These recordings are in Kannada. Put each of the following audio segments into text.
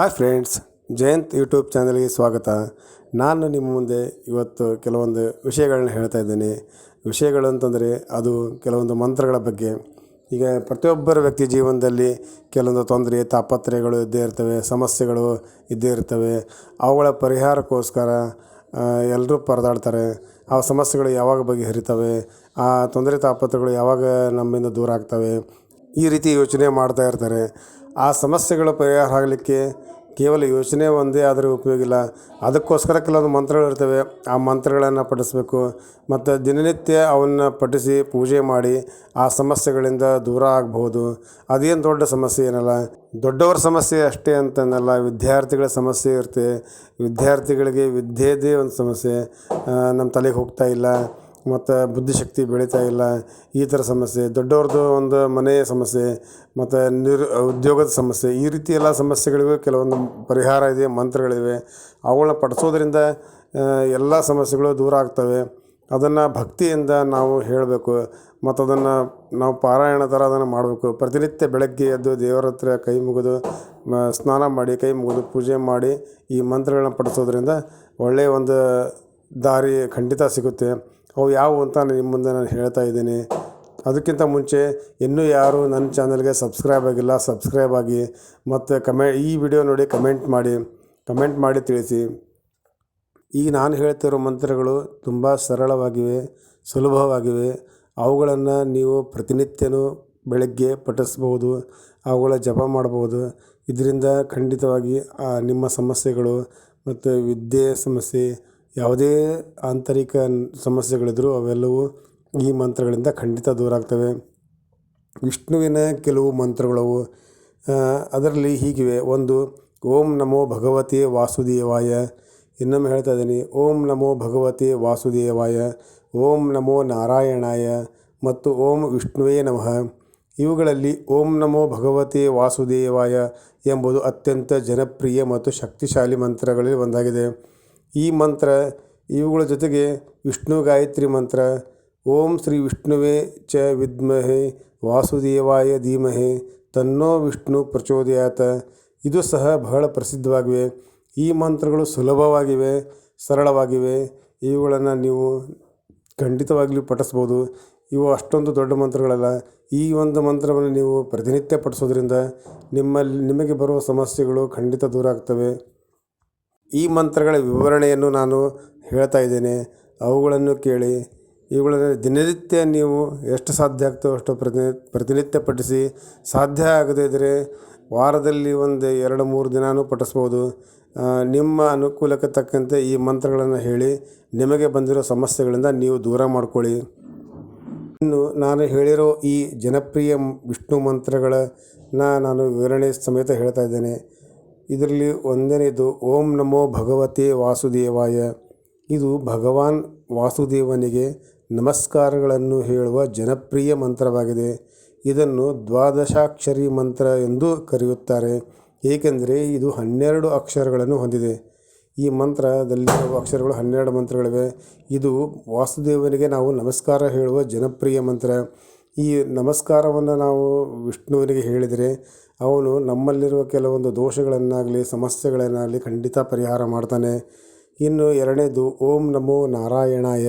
ಹಾಯ್ ಫ್ರೆಂಡ್ಸ್ ಜಯಂತ್ ಯೂಟ್ಯೂಬ್ ಚಾನಲ್ಗೆ ಸ್ವಾಗತ. ನಾನು ನಿಮ್ಮ ಮುಂದೆ ಇವತ್ತು ಕೆಲವೊಂದು ವಿಷಯಗಳನ್ನ ಹೇಳ್ತಾ ಇದ್ದೇನೆ. ವಿಷಯಗಳು ಅಂತಂದರೆ ಅದು ಕೆಲವೊಂದು ಮಂತ್ರಗಳ ಬಗ್ಗೆ. ಈಗ ಪ್ರತಿಯೊಬ್ಬರ ವ್ಯಕ್ತಿ ಜೀವನದಲ್ಲಿ ಕೆಲವೊಂದು ತೊಂದರೆ, ತಾಪತ್ರಯಗಳು ಇದ್ದೇ ಇರ್ತವೆ, ಸಮಸ್ಯೆಗಳು ಇದ್ದೇ ಇರ್ತವೆ. ಅವುಗಳ ಪರಿಹಾರಕ್ಕೋಸ್ಕರ ಎಲ್ಲರೂ ಪರದಾಡ್ತಾರೆ. ಆ ಸಮಸ್ಯೆಗಳು ಯಾವಾಗ ಬಗೆಹರಿತವೆ? ಆ ತೊಂದರೆ ತಾಪತ್ರಗಳು ಯಾವಾಗ ನಮ್ಮಿಂದ ದೂರ ಆಗ್ತವೆ? ಈ ರೀತಿ ಯೋಚನೆ ಮಾಡ್ತಾ ಇರ್ತಾರೆ. ಆ ಸಮಸ್ಯೆಗಳ ಪರಿಹಾರ ಆಗಲಿಕ್ಕೆ ಕೇವಲ ಯೋಚನೆ ಒಂದೇ ಆದರೆ ಉಪಯೋಗಿಲ್ಲ ಅದಕ್ಕೋಸ್ಕರ ಕೆಲವೊಂದು ಮಂತ್ರಗಳು ಇರ್ತವೆ. ಆ ಮಂತ್ರಗಳನ್ನು ಪಠಿಸಬೇಕು. ಮತ್ತು ದಿನನಿತ್ಯ ಅವನ್ನು ಪಠಿಸಿ ಪೂಜೆ ಮಾಡಿ ಆ ಸಮಸ್ಯೆಗಳಿಂದ ದೂರ ಆಗ್ಬೋದು ಅದೇನು ದೊಡ್ಡ ಸಮಸ್ಯೆ ಏನಲ್ಲ. ದೊಡ್ಡವರ ಸಮಸ್ಯೆ ಅಷ್ಟೇ ಅಂತನಲ್ಲ ವಿದ್ಯಾರ್ಥಿಗಳ ಸಮಸ್ಯೆ ಇರುತ್ತೆ. ವಿದ್ಯಾರ್ಥಿಗಳಿಗೆ ವಿದ್ಯೆದೇ ಒಂದು ಸಮಸ್ಯೆ. ನಮ್ಮ ತಲೆಗೆ ಹೋಗ್ತಾ ಇಲ್ಲ. ಮತ್ತು ಬುದ್ಧಿಶಕ್ತಿ ಬೆಳೀತಾ ಇಲ್ಲ, ಈ ಥರ ಸಮಸ್ಯೆ ದೊಡ್ಡವ್ರದ್ದು ಒಂದು ಮನೆಯ ಸಮಸ್ಯೆ, ಮತ್ತು ನಿರ್, ಉದ್ಯೋಗದ ಸಮಸ್ಯೆ, ಈ ರೀತಿ ಎಲ್ಲ ಸಮಸ್ಯೆಗಳಿಗೂ ಕೆಲವೊಂದು ಪರಿಹಾರ ಇದೆ, ಮಂತ್ರಗಳಿವೆ. ಅವುಗಳನ್ನ ಪಡಿಸೋದ್ರಿಂದ ಎಲ್ಲ ಸಮಸ್ಯೆಗಳು ದೂರ ಆಗ್ತವೆ. ಅದನ್ನು ಭಕ್ತಿಯಿಂದ ನಾವು ಹೇಳಬೇಕು. ಮತ್ತು ಅದನ್ನು ನಾವು ಪಾರಾಯಣ ಥರ ಅದನ್ನು ಮಾಡಬೇಕು. ಪ್ರತಿನಿತ್ಯ ಬೆಳಗ್ಗೆ ಎದ್ದು ದೇವರ ಹತ್ರ ಕೈ ಮುಗಿದು ಸ್ನಾನ ಮಾಡಿ, ಕೈ ಮುಗಿದು ಪೂಜೆ ಮಾಡಿ ಈ ಮಂತ್ರಗಳನ್ನ ಪಡಿಸೋದ್ರಿಂದ ಒಳ್ಳೆಯ ಒಂದು ದಾರಿ ಖಂಡಿತ ಸಿಗುತ್ತೆ. ಅವು ಯಾವುವು ಅಂತ ನಿಮ್ಮ ಮುಂದೆ ನಾನು ಹೇಳ್ತಾ ಇದ್ದೀನಿ. ಅದಕ್ಕಿಂತ ಮುಂಚೆ ಇನ್ನೂ ಯಾರು ನನ್ನ ಚಾನಲ್ಗೆ ಸಬ್ಸ್ಕ್ರೈಬ್ ಆಗಿಲ್ಲ, ಸಬ್ಸ್ಕ್ರೈಬ್ ಆಗಿ ಮತ್ತು ಕಮೆ, ಈ ವಿಡಿಯೋ ನೋಡಿ ಕಮೆಂಟ್ ಮಾಡಿ ಕಮೆಂಟ್ ಮಾಡಿ ತಿಳಿಸಿ. ಈಗ ನಾನು ಹೇಳ್ತಿರೋ ಮಂತ್ರಗಳು ತುಂಬ ಸರಳವಾಗಿವೆ, ಸುಲಭವಾಗಿವೆ. ಅವುಗಳನ್ನು ನೀವು ಪ್ರತಿನಿತ್ಯನೂ ಬೆಳಗ್ಗೆ ಪಠಿಸ್ಬೋದು ಅವುಗಳ ಜಪ ಮಾಡ್ಬೋದು ಇದರಿಂದ ಖಂಡಿತವಾಗಿ ನಿಮ್ಮ ಸಮಸ್ಯೆಗಳು ಮತ್ತು ವಿದ್ಯೆ ಸಮಸ್ಯೆ ಯಾವುದೇ ಆಂತರಿಕ ಸಮಸ್ಯೆಗಳಿದ್ದರೂ ಅವೆಲ್ಲವೂ ಈ ಮಂತ್ರಗಳಿಂದ ಖಂಡಿತ ದೂರ ಆಗ್ತವೆ. ವಿಷ್ಣುವಿನ ಕೆಲವು ಮಂತ್ರಗಳವು ಅದರಲ್ಲಿ ಹೀಗಿವೆ. ಒಂದು, ಓಂ ನಮೋ ಭಗವತಿ ವಾಸುದೇವಾಯ. ಇನ್ನೊಮ್ಮೆ ಹೇಳ್ತಾ ಇದ್ದೀನಿ. ಓಂ ನಮೋ ಭಗವತಿ ವಾಸುದೇವಾಯ. ಓಂ ನಮೋ ನಾರಾಯಣಾಯ. ಮತ್ತು ಓಂ ವಿಷ್ಣುವೇ ನಮಃ. ಇವುಗಳಲ್ಲಿ ಓಂ ನಮೋ ಭಗವತಿ ವಾಸುದೇವಾಯ ಎಂಬುದು ಅತ್ಯಂತ ಜನಪ್ರಿಯ ಮತ್ತು ಶಕ್ತಿಶಾಲಿ ಮಂತ್ರಗಳಲ್ಲಿ ಒಂದಾಗಿದೆ. ಈ ಮಂತ್ರ, ಇವುಗಳ ಜೊತೆಗೆ ವಿಷ್ಣು ಗಾಯತ್ರಿ ಮಂತ್ರ, ಓಂ ಶ್ರೀ ವಿಷ್ಣುವೇ ಚ ವಿದ್ಮಹೆ ವಾಸುದೇವಾಯ ಧೀಮಹೆ ತನ್ನೋ ವಿಷ್ಣು ಪ್ರಚೋದಯಾತ. ಇದು ಸಹ ಬಹಳ ಪ್ರಸಿದ್ಧವಾಗಿವೆ. ಈ ಮಂತ್ರಗಳು ಸುಲಭವಾಗಿವೆ, ಸರಳವಾಗಿವೆ. ಇವುಗಳನ್ನು ನೀವು ಖಂಡಿತವಾಗಲೂ ಪಠಿಸ್ಬೋದು. ಇವು ಅಷ್ಟೊಂದು ದೊಡ್ಡ ಮಂತ್ರಗಳಲ್ಲ. ಈ ಒಂದು ಮಂತ್ರವನ್ನು ನೀವು ಪ್ರತಿನಿತ್ಯ ಪಠಿಸೋದ್ರಿಂದ ನಿಮ್ಮಲ್ಲಿ ನಿಮಗೆ ಬರುವ ಸಮಸ್ಯೆಗಳು ಖಂಡಿತ ದೂರ ಆಗ್ತವೆ. ಈ ಮಂತ್ರಗಳ ವಿವರಣೆಯನ್ನು ನಾನು ಹೇಳ್ತಾ ಇದ್ದೇನೆ. ಅವುಗಳನ್ನು ಕೇಳಿ, ಇವುಗಳನ್ನು ದಿನನಿತ್ಯ ನೀವು ಎಷ್ಟು ಸಾಧ್ಯ ಆಗ್ತೋ ಅಷ್ಟು ಪ್ರತಿ ಪ್ರತಿನಿತ್ಯ ಪಠಿಸಿ ಸಾಧ್ಯ ಆಗದೇ ಇದ್ದರೆ ವಾರದಲ್ಲಿ ಒಂದು ಎರಡು ಮೂರು ದಿನಾನೂ ಪಠಿಸ್ಬೋದು. ನಿಮ್ಮ ಅನುಕೂಲಕ್ಕೆ ತಕ್ಕಂತೆ ಈ ಮಂತ್ರಗಳನ್ನು ಹೇಳಿ, ನಿಮಗೆ ಬಂದಿರೋ ಸಮಸ್ಯೆಗಳಿಂದ ನೀವು ದೂರ ಮಾಡ್ಕೊಳ್ಳಿ. ಇನ್ನು ನಾನು ಹೇಳಿರೋ ಈ ಜನಪ್ರಿಯ ವಿಷ್ಣು ಮಂತ್ರಗಳನ್ನ ನಾನು ವಿವರಣೆ ಸಮೇತ ಹೇಳ್ತಾ ಇದ್ದೇನೆ. ಇದರಲ್ಲಿ ಒಂದನೇದು ಓಂ ನಮೋ ಭಗವತೆ ವಾಸುದೇವಾಯ. ಇದು ಭಗವಾನ್ ವಾಸುದೇವನಿಗೆ ನಮಸ್ಕಾರಗಳನ್ನು ಹೇಳುವ ಜನಪ್ರಿಯ ಮಂತ್ರವಾಗಿದೆ. ಇದನ್ನು ದ್ವಾದಶಾಕ್ಷರಿ ಮಂತ್ರ ಎಂದು ಕರೆಯುತ್ತಾರೆ. ಏಕೆಂದರೆ ಇದು ಹನ್ನೆರಡು ಅಕ್ಷರಗಳನ್ನು ಹೊಂದಿದೆ. ಈ ಮಂತ್ರದಲ್ಲಿರುವ ಅಕ್ಷರಗಳು ಹನ್ನೆರಡು ಮಂತ್ರಗಳಿವೆ. ಇದು ವಾಸುದೇವನಿಗೆ ನಾವು ನಮಸ್ಕಾರ ಹೇಳುವ ಜನಪ್ರಿಯ ಮಂತ್ರ. ಈ ನಮಸ್ಕಾರವನ್ನು ನಾವು ವಿಷ್ಣುವಿನಿಗೆ ಹೇಳಿದರೆ ಅವನು ನಮ್ಮಲ್ಲಿರುವ ಕೆಲವೊಂದು ದೋಷಗಳನ್ನಾಗಲಿ, ಸಮಸ್ಯೆಗಳನ್ನಾಗಲಿ ಖಂಡಿತ ಪರಿಹಾರ ಮಾಡ್ತಾನೆ. ಇನ್ನು ಎರಡನೇದು, ಓಂ ನಮೋ ನಾರಾಯಣಾಯ.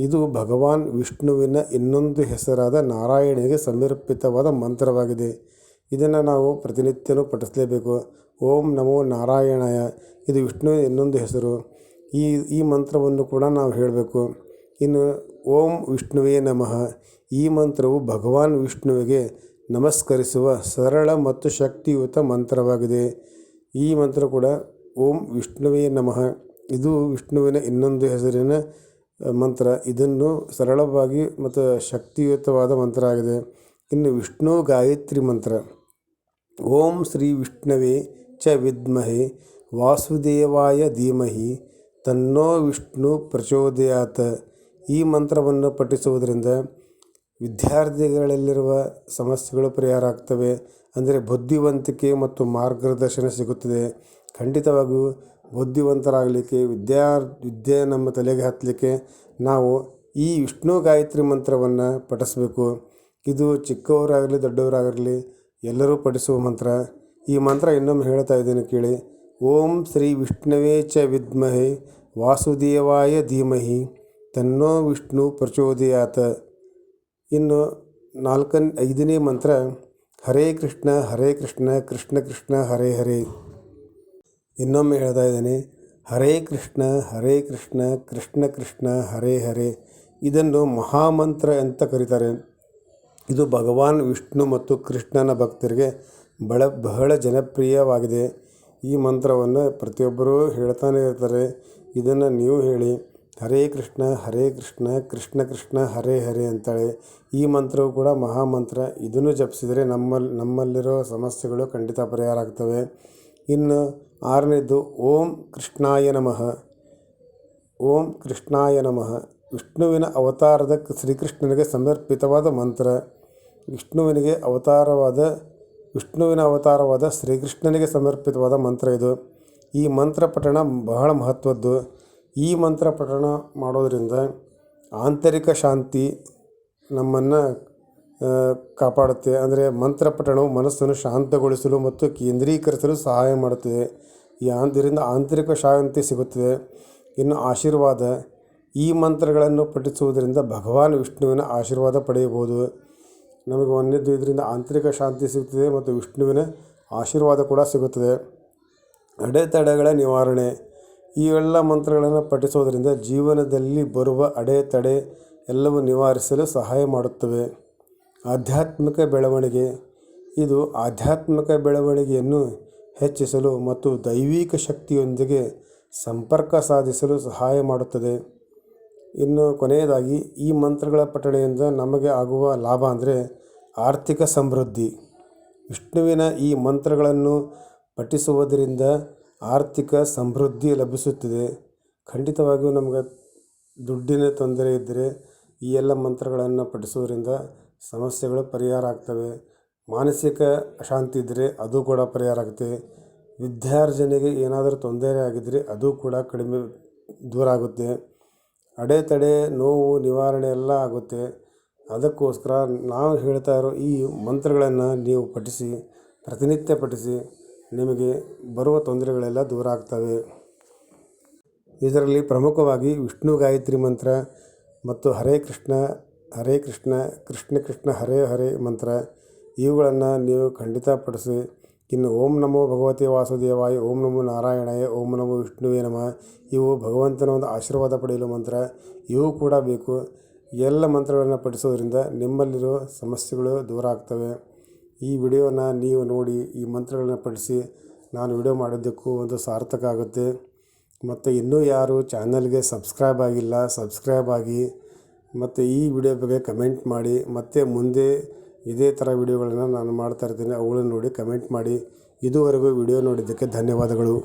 ಇದು ಭಗವಾನ್ ವಿಷ್ಣುವಿನ ಇನ್ನೊಂದು ಹೆಸರಾದ ನಾರಾಯಣನಿಗೆ ಸಮರ್ಪಿತವಾದ ಮಂತ್ರವಾಗಿದೆ. ಇದನ್ನು ನಾವು ಪ್ರತಿನಿತ್ಯನೂ ಪಠಿಸಲೇಬೇಕು. ಓಂ ನಮೋ ನಾರಾಯಣಾಯ. ಇದು ವಿಷ್ಣುವಿನ ಇನ್ನೊಂದು ಹೆಸರು. ಈ ಈ ಮಂತ್ರವನ್ನು ಕೂಡ ನಾವು ಹೇಳಬೇಕು. ಇನ್ನು ಓಂ ವಿಷ್ಣುವೇ ನಮಃ. ಈ ಮಂತ್ರವು ಭಗವಾನ್ ವಿಷ್ಣುವಿಗೆ ನಮಸ್ಕರಿಸುವ ಸರಳ ಮತ್ತು ಶಕ್ತಿಯುತ ಮಂತ್ರವಾಗಿದೆ. ಈ ಮಂತ್ರ ಕೂಡ ಓಂ ವಿಷ್ಣುವೇ ನಮಃ. ಇದು ವಿಷ್ಣುವಿನ ಇನ್ನೊಂದು ಹೆಸರಿನ ಮಂತ್ರ. ಇದನ್ನು ಸರಳವಾಗಿ ಮತ್ತು ಶಕ್ತಿಯುತವಾದ ಮಂತ್ರ ಆಗಿದೆ. ಇನ್ನು ವಿಷ್ಣು ಗಾಯತ್ರಿ ಮಂತ್ರ. ಓಂ ಶ್ರೀ ವಿಷ್ಣುವೇ ಚ ವಿದ್ಮಹೆ. ವಾಸುದೇವಾಯ ಧೀಮಹಿ. ತನ್ನೋ ವಿಷ್ಣು ಪ್ರಚೋದಯಾತ. ಈ ಮಂತ್ರವನ್ನು ಪಠಿಸುವುದರಿಂದ ವಿದ್ಯಾರ್ಥಿಗಳಲ್ಲಿರುವ ಸಮಸ್ಯೆಗಳು ಪರಿಹಾರ ಆಗ್ತವೆ. ಅಂದರೆ ಬುದ್ಧಿವಂತಿಕೆ ಮತ್ತು ಮಾರ್ಗದರ್ಶನ ಸಿಗುತ್ತದೆ. ಖಂಡಿತವಾಗಿಯೂ ಬುದ್ಧಿವಂತರಾಗಲಿಕ್ಕೆ, ವಿದ್ಯಾ, ವಿದ್ಯೆ ನಮ್ಮ ತಲೆಗೆ ಹತ್ತಲಿಕ್ಕೆ ನಾವು ಈ ವಿಷ್ಣು ಗಾಯತ್ರಿ ಮಂತ್ರವನ್ನು ಪಠಿಸಬೇಕು. ಇದು ಚಿಕ್ಕವರಾಗಲಿ, ದೊಡ್ಡವರಾಗಲಿ ಎಲ್ಲರೂ ಪಠಿಸುವ ಮಂತ್ರ. ಈ ಮಂತ್ರ ಇನ್ನೊಮ್ಮೆ ಹೇಳ್ತಾ ಇದ್ದೀನಿ ಕೇಳಿ. ಓಂ ಶ್ರೀ ವಿಷ್ಣುವೇ ಚ ವಿದ್ಮಹೆ ವಾಸುದೇವಾಯ ಧೀಮಹಿ. ತನ್ನೋ ವಿಷ್ಣು ಪ್ರಚೋದಯಾತ. ಇನ್ನು ನಾಲ್ಕನೇ, ಐದನೇ ಮಂತ್ರ, ಹರೇ ಕೃಷ್ಣ ಹರೇ ಕೃಷ್ಣ ಕೃಷ್ಣ ಕೃಷ್ಣ, ಹರೇ ಹರೇ. ಇನ್ನೊಮ್ಮೆ ಹೇಳ್ತಾ ಇದ್ದೇನೆ, ಹರೇ ಕೃಷ್ಣ ಹರೇ ಕೃಷ್ಣ ಕೃಷ್ಣ ಕೃಷ್ಣ, ಹರೇ ಹರೇ. ಇದನ್ನು ಮಹಾಮಂತ್ರ ಅಂತ ಕರೀತಾರೆ. ಇದು ಭಗವಾನ್ ವಿಷ್ಣು ಮತ್ತು ಕೃಷ್ಣನ ಭಕ್ತರಿಗೆ ಬಳ, ಬಹಳ ಜನಪ್ರಿಯವಾಗಿದೆ. ಈ ಮಂತ್ರವನ್ನು ಪ್ರತಿಯೊಬ್ಬರೂ ಹೇಳ್ತಾನೆ ಇರ್ತಾರೆ. ಇದನ್ನು ನೀವು ಹೇಳಿ. ಹರೇ ಕೃಷ್ಣ ಹರೇ ಕೃಷ್ಣ ಕೃಷ್ಣ ಕೃಷ್ಣ, ಹರೇ ಹರೇ ಅಂತಾಳೆ ಈ ಮಂತ್ರವು ಕೂಡ ಮಹಾಮಂತ್ರ. ಇದನ್ನು ಜಪಿಸಿದರೆ ನಮ್ಮಲ್ಲಿ ನಮ್ಮಲ್ಲಿರೋ ಸಮಸ್ಯೆಗಳು ಖಂಡಿತ ಪರಿಹಾರ ಆಗ್ತವೆ. ಇನ್ನು ಆರನೇದು ಓಂ ಕೃಷ್ಣಾಯ ನಮಃ. ಓಂ ಕೃಷ್ಣಾಯ ನಮಃ. ವಿಷ್ಣುವಿನ ಅವತಾರದ ಶ್ರೀಕೃಷ್ಣನಿಗೆ ಸಮರ್ಪಿತವಾದ ಮಂತ್ರ. ವಿಷ್ಣುವಿನಿಗೆ ಅವತಾರವಾದ, ವಿಷ್ಣುವಿನ ಅವತಾರವಾದ ಶ್ರೀಕೃಷ್ಣನಿಗೆ ಸಮರ್ಪಿತವಾದ ಮಂತ್ರ ಇದು. ಈ ಮಂತ್ರ ಪಠಣ ಬಹಳ ಮಹತ್ವದ್ದು. ಈ ಮಂತ್ರ ಪಠಣ ಮಾಡೋದರಿಂದ ಆಂತರಿಕ ಶಾಂತಿ ನಮ್ಮನ್ನು ಕಾಪಾಡುತ್ತೆ. ಅಂದರೆ ಮಂತ್ರ ಪಠಣವು ಮನಸ್ಸನ್ನು ಶಾಂತಗೊಳಿಸಲು ಮತ್ತು ಕೇಂದ್ರೀಕರಿಸಲು ಸಹಾಯ ಮಾಡುತ್ತದೆ. ಈ ಆಂತರಿಕ ಶಾಂತಿ ಸಿಗುತ್ತದೆ. ಇನ್ನು ಆಶೀರ್ವಾದ. ಈ ಮಂತ್ರಗಳನ್ನು ಪಠಿಸುವುದರಿಂದ ಭಗವಾನ್ ವಿಷ್ಣುವಿನ ಆಶೀರ್ವಾದ ಪಡೆಯಬಹುದು. ನಮಗೆ ಒಂದನೇದು ಇದರಿಂದ ಆಂತರಿಕ ಶಾಂತಿ ಸಿಗುತ್ತದೆ ಮತ್ತು ವಿಷ್ಣುವಿನ ಆಶೀರ್ವಾದ ಕೂಡ ಸಿಗುತ್ತದೆ. ಅಡೆತಡೆಗಳ ನಿವಾರಣೆ. ಇವೆಲ್ಲ ಮಂತ್ರಗಳನ್ನು ಪಠಿಸೋದರಿಂದ ಜೀವನದಲ್ಲಿ ಬರುವ ಅಡೆತಡೆ ಎಲ್ಲವೂ ನಿವಾರಿಸಲು ಸಹಾಯ ಮಾಡುತ್ತವೆ. ಆಧ್ಯಾತ್ಮಿಕ ಬೆಳವಣಿಗೆ. ಇದು ಆಧ್ಯಾತ್ಮಿಕ ಬೆಳವಣಿಗೆಯನ್ನು ಹೆಚ್ಚಿಸಲು ಮತ್ತು ದೈವಿಕ ಶಕ್ತಿಯೊಂದಿಗೆ ಸಂಪರ್ಕ ಸಾಧಿಸಲು ಸಹಾಯ ಮಾಡುತ್ತದೆ. ಇನ್ನು ಕೊನೆಯದಾಗಿ, ಈ ಮಂತ್ರಗಳ ಪಠಣೆಯಿಂದ ನಮಗೆ ಆಗುವ ಲಾಭ ಅಂದರೆ ಆರ್ಥಿಕ ಸಮೃದ್ಧಿ. ವಿಷ್ಣುವಿನ ಈ ಮಂತ್ರಗಳನ್ನು ಪಠಿಸುವುದರಿಂದ ಆರ್ಥಿಕ ಸಮೃದ್ಧಿ ಲಭಿಸುತ್ತಿದೆ. ಖಂಡಿತವಾಗಿಯೂ ನಮಗೆ ದುಡ್ಡಿನ ತೊಂದರೆ ಇದ್ದರೆ ಈ ಎಲ್ಲ ಮಂತ್ರಗಳನ್ನು ಪಠಿಸೋದ್ರಿಂದ ಸಮಸ್ಯೆಗಳು ಪರಿಹಾರ ಆಗ್ತವೆ. ಮಾನಸಿಕ ಅಶಾಂತಿ ಇದ್ದರೆ ಅದು ಕೂಡ ಪರಿಹಾರ ಆಗುತ್ತೆ. ವಿದ್ಯಾರ್ಜನೆಗೆ ಏನಾದರೂ ತೊಂದರೆ ಆಗಿದ್ದರೆ ಅದು ಕೂಡ ಕಡಿಮೆ ದೂರ ಆಗುತ್ತೆ. ಅಡೆತಡೆ, ನೋವು, ನಿವಾರಣೆ ಎಲ್ಲ ಆಗುತ್ತೆ. ಅದಕ್ಕೋಸ್ಕರ ನಾವು ಹೇಳ್ತಾ ಇರೋ ಈ ಮಂತ್ರಗಳನ್ನು ನೀವು ಪಠಿಸಿ, ಪ್ರತಿನಿತ್ಯ ಪಠಿಸಿ. ನಿಮಗೆ ಬರುವ ತೊಂದರೆಗಳೆಲ್ಲ ದೂರ ಆಗ್ತವೆ. ಇದರಲ್ಲಿ ಪ್ರಮುಖವಾಗಿ ವಿಷ್ಣು ಗಾಯತ್ರಿ ಮಂತ್ರ ಮತ್ತು ಹರೇ ಕೃಷ್ಣ ಹರೇ ಕೃಷ್ಣ ಕೃಷ್ಣ ಕೃಷ್ಣ, ಹರೇ ಹರೇ ಮಂತ್ರ. ಇವುಗಳನ್ನು ನೀವು ಖಂಡಿತ ಪಡಿಸಿ ಇನ್ನು ಓಂ ನಮೋ ಭಗವತಿ ವಾಸುದೇವಾಯ, ಓಂ ನಮೋ ನಾರಾಯಣಾಯ, ಓಂ ನಮೋ ವಿಷ್ಣುವೇ ನಮಃ. ಇವು ಭಗವಂತನ ಒಂದು ಆಶೀರ್ವಾದ ಪಡೆಯಲು ಮಂತ್ರ. ಇವು ಕೂಡ ಬೇಕು. ಎಲ್ಲ ಮಂತ್ರಗಳನ್ನು ಪಠಿಸೋದ್ರಿಂದ ನಿಮ್ಮಲ್ಲಿರೋ ಸಮಸ್ಯೆಗಳು ದೂರ ಆಗ್ತವೆ. ಈ ವಿಡಿಯೋನ ನೀವು ನೋಡಿ, ಈ ಮಂತ್ರಗಳನ್ನ ಪಡಿಸಿ ನಾನು ವಿಡಿಯೋ ಮಾಡಿದ್ದಕ್ಕೂ ಒಂದು ಸಾರ್ಥಕ ಆಗುತ್ತೆ. ಮತ್ತು ಇನ್ನೂ ಯಾರು ಚಾನಲ್ಗೆ ಸಬ್ಸ್ಕ್ರೈಬ್ ಆಗಿಲ್ಲ, ಸಬ್ಸ್ಕ್ರೈಬ್ ಆಗಿ, ಮತ್ತು ಈ ವಿಡಿಯೋ ಬಗ್ಗೆ ಕಮೆಂಟ್ ಮಾಡಿ, ಮತ್ತು ಮುಂದೆ ಇದೇ ಥರ ವಿಡಿಯೋಗಳನ್ನು ನಾನು ಮಾಡ್ತಾ ಇರ್ತೀನಿ, ಅವುಗಳನ್ನು ನೋಡಿ ಕಮೆಂಟ್ ಮಾಡಿ. ಇದುವರೆಗೂ ವಿಡಿಯೋ ನೋಡಿದ್ದಕ್ಕೆ ಧನ್ಯವಾದಗಳು.